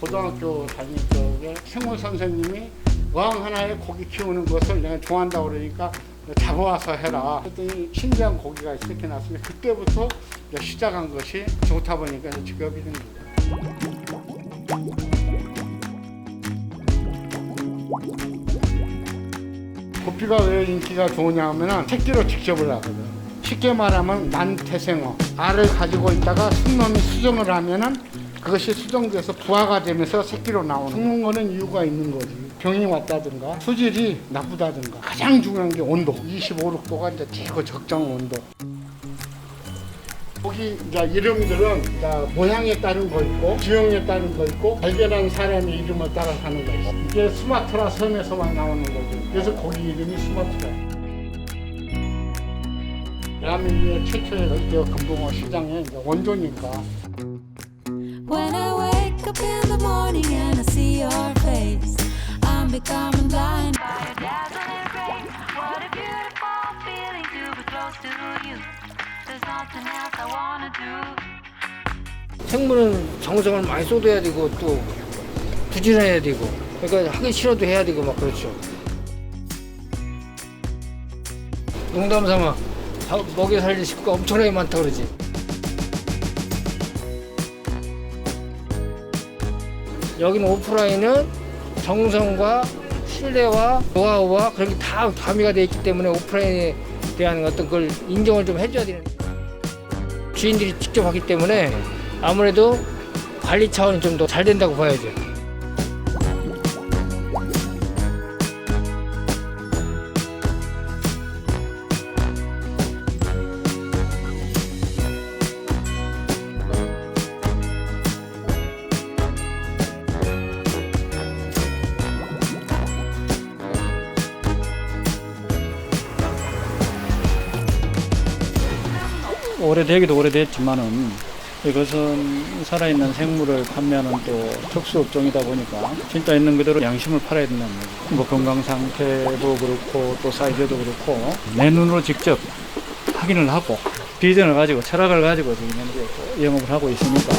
고등학교 다닐 적에 생물 선생님이 어항 하나에 고기 키우는 것을 내가 좋아한다고 그러니까 잡아와서 해라. 그랬더니 신기한 고기가 이렇게 났으면 그때부터 시작한 것이 좋다 보니까 직업이 된 거예요. 고피가 왜 인기가 좋으냐 하면은 새끼로 직접을 하거든. 쉽게 말하면 난태생어. 알을 가지고 있다가 순놈이 수정을 하면은 그것이 수정돼서 부화가 되면서 새끼로 나오는 죽는 거는 이유가 있는 거지. 병이 왔다든가 수질이 나쁘다든가 가장 중요한 게 온도. 25, 6도가 이제 최고 적정 온도. 거기 이제 이름들은 이제 모양에 따른 거 있고 지형에 따른 거 있고 발견한 사람의 이름을 따라 사는 거 있어. 이게 수마트라 섬에서만 나오는 거죠. 그래서 거기 이름이 수마트라. 대한민국의 최초의 럭비어 금붕어 시장의 이제 원조니까 When I wake up in the morning and I see your face, I'm becoming blind. 생물은 정성을 많이 쏟아야 되고 또 부지런해야 되고 그러니까 하기 싫어도 해야 되고 막 그렇죠. 농담 삼아 밥 먹여 살릴 식구가 엄청나게 많다 그러지. 여기는 오프라인은 정성과 신뢰와 노하우와 그런 게 다 가미가 되어 있기 때문에 오프라인에 대한 어떤 걸 인정을 좀 해줘야 되는 주인들이 직접 하기 때문에 아무래도 관리 차원이 좀 더 잘 된다고 봐야죠. 오래되기도 오래됐지만은 이것은 살아있는 생물을 판매하는 또 특수 업종이다 보니까 진짜 있는 그대로 양심을 팔아야 된다는 거죠. 뭐 건강 상태도 그렇고 또 사이즈도 그렇고 내 눈으로 직접 확인을 하고 비전을 가지고 철학을 가지고 지금 현재 영업을 하고 있으니까